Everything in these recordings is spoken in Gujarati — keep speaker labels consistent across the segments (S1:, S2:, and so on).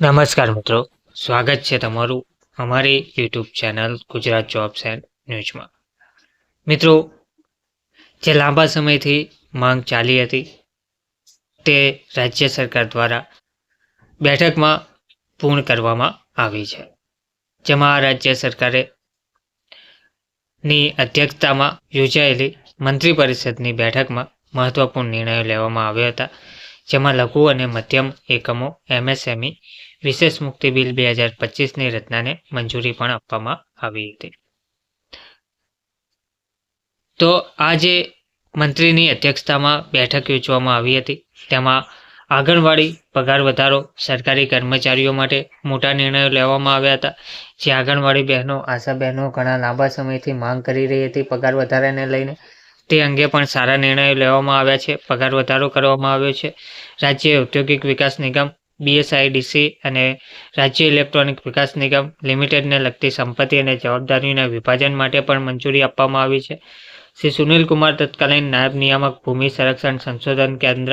S1: નમસ્કાર મિત્રો. સ્વાગત છે તમારું અમારી YouTube channel Gujarat jobs and ન્યૂઝમાં મિત્રો, જે લાંબા સમયથી માંગ ચાલી હતી તે રાજ્ય સરકાર દ્વારા બેઠકમાં પૂર્ણ કરવામાં આવી છે. જેમાં રાજ્ય સરકારે ની અધ્યક્ષતામાં યોજાયેલી મંત્રી પરિષદની બેઠકમાં મહત્વપૂર્ણ નિર્ણયો લેવામાં આવ્યા હતા. જેમાં લઘુ અને મધ્યમ એકમો, એમએસએમઈ, વિશેષ મુક્તિ બિલ બે હજાર પચીસની રચનાને મંજૂરી પણ આપવામાં આવી હતી. તો આ જે મંત્રીની અધ્યક્ષતામાં બેઠક યોજવામાં આવી હતી, તેમાં આંગણવાડી પગાર વધારો, સરકારી કર્મચારીઓ માટે મોટા નિર્ણયો લેવામાં આવ્યા હતા, જે આંગણવાડી બહેનો, આશા બહેનો ઘણા લાંબા સમયથી માંગ કરી રહી હતી પગાર વધારાને લઈને. તે અંગે પણ સારા નિર્ણયો લેવામાં આવ્યા છે. પગાર વધારો કરવામાં આવ્યો છે. રાજ્ય ઔદ્યોગિક વિકાસ નિગમ બીએસઆઈડીસી અને રાજ્ય ઇલેક્ટ્રોનિક વિકાસ નિગમ લિમિટેડને લગતી સંપત્તિ અને જવાબદારીના વિભાજન માટે પણ મંજૂરી આપવામાં આવી છે. શ્રી સુનિલ કુમાર તત્કાલીન નાયબ નિયામક ભૂમિ સંરક્ષણ સંશોધન કેન્દ્ર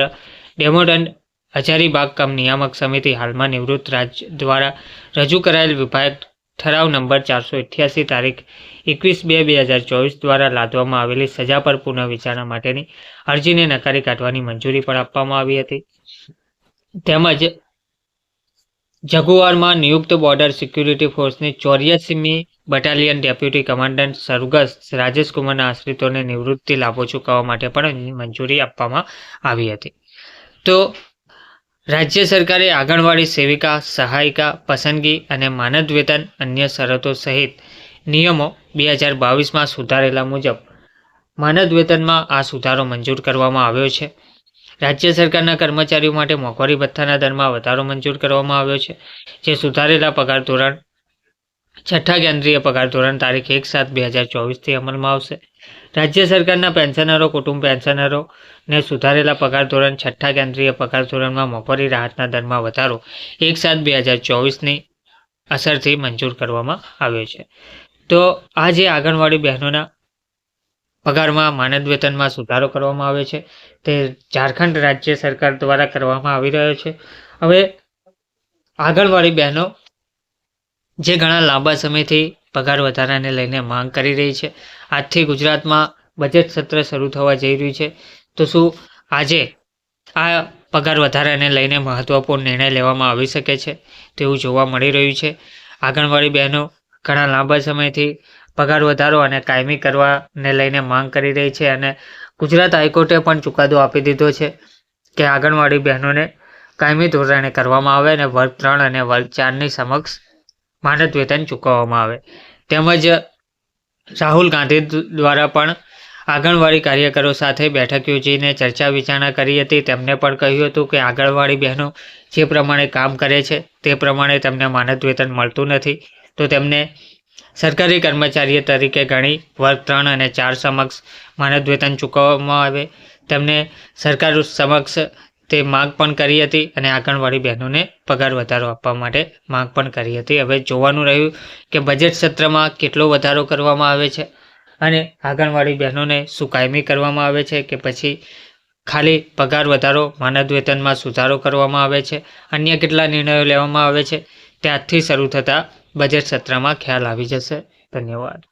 S1: ડેમોડન્ડ હજારીબાગ કામ નિયામક સમિતિ હાલમાં નિવૃત્ત રાજ્ય દ્વારા રજૂ કરાયેલ વિભાગ ઠરાવ નંબર ચારસો અઠ્યાસી તારીખ એકવીસ બે બે હજાર ચોવીસ દ્વારા લાદવામાં આવેલી સજા પર પુનઃવિચારણા માટેની અરજીને નકારી કાઢવાની મંજૂરી પણ આપવામાં આવી હતી. તેમજ જગુઆરમાં નિયુક્ત બોર્ડર સિક્યુરિટી ફોર્સની ચોર્યાસીમી બટાલિયન ડેપ્યુટી કમાન્ડન્ટ સરગસ રાજેશકુમારના આશ્રિતોને નિવૃત્તિ લાભો ચૂકવવા માટે પણ મંજૂરી આપવામાં આવી હતી. તો રાજ્ય સરકારે આંગણવાડી સેવિકા, સહાયિકા, પસંદગી અને માનદ વેતન અન્ય શરતો સહિત નિયમો બે હજાર બાવીસમાં સુધારેલા મુજબ માનદ વેતનમાં આ સુધારો મંજૂર કરવામાં આવ્યો છે. રાજ્ય સરકારના કર્મચારીઓ માટે મોંઘવારી ભથ્થાના દરમાં વધારો મંજૂર કરવામાં આવ્યો છે, જે સુધારેલા પગાર ધોરણ છઠ્ઠા કેન્દ્રીય પગાર ધોરણ તારીખ એક સાત બે હજાર ચોવીસથી અમલમાં આવશે. રાજ્ય સરકારના પેન્શનરો, કુટુંબ પેન્શનરોને સુધારેલા પગાર ધોરણ છઠ્ઠા કેન્દ્રીય પગાર ધોરણમાં મફરી રાહતના દરમાં વધારો એક સાત બે હજાર ચોવીસની અસરથી મંજૂર કરવામાં આવ્યો છે. તો આ જે આંગણવાડી બહેનોના પગારમાં માનદ વેતનમાં સુધારો કરવામાં આવ્યો છે. તે ઝારખંડ રાજ્ય સરકાર દ્વારા કરવામાં આવી રહ્યો છે. હવે આંગણવાડી બહેનો જે ઘણા લાંબા સમયથી પગાર વધારાને લઈને માંગ કરી રહી છે. આજથી ગુજરાતમાં બજેટ સત્ર શરૂ થવા જઈ રહ્યું છે. તો શું આજે આ પગાર વધારાને લઈને મહત્વપૂર્ણ નિર્ણય લેવામાં આવી શકે છે તેવું જોવા મળી રહ્યું છે. આંગણવાડી બહેનો ઘણા લાંબા સમયથી પગાર વધારો અને કાયમી કરવાને લઈને માંગ કરી રહી છે અને ગુજરાત હાઈકોર્ટે પણ ચુકાદો આપી દીધો છે કે આંગણવાડી બહેનોને કાયમી ધોરણે કરવામાં આવે અને વર્ગ ત્રણ અને વર્ગ ચારની સમક્ષ માનદ વેતન ચૂકવવામાં આવે. તેમજ રાહુલ ગાંધી દ્વારા પણ આંગણવાડી કાર્યકરો સાથે બેઠક યોજીને ચર્ચા વિચારણા કરી હતી. તેમને પણ કહ્યું હતું કે આંગણવાડી બહેનો જે પ્રમાણે કામ કરે છે, તે પ્રમાણે તેમને માનદ વેતન મળતું નથી. તો તેમને સરકારી કર્મચારી તરીકે ગણી વર્ગ ત્રણ અને ચાર સમક્ષ માનદ વેતન ચૂકવવામાં આવે. તેમને સરકાર સમક્ષ તે માંગ પણ કરી હતી અને આંગણવાડી બહેનોને પગાર વધારો આપવા માટે માંગ પણ કરી હતી. હવે જોવાનું રહ્યું કે બજેટ સત્રમાં કેટલો વધારો કરવામાં આવે છે અને આંગણવાડી બહેનોને શું કાયમી કરવામાં આવે છે કે પછી ખાલી પગાર વધારો માનદ વેતનમાં સુધારો કરવામાં આવે છે, અન્ય કેટલા નિર્ણયો લેવામાં આવે છે ત્યારથી શરૂ થતાં બજેટ સત્રમાં ખ્યાલ આવી જશે. ધન્યવાદ.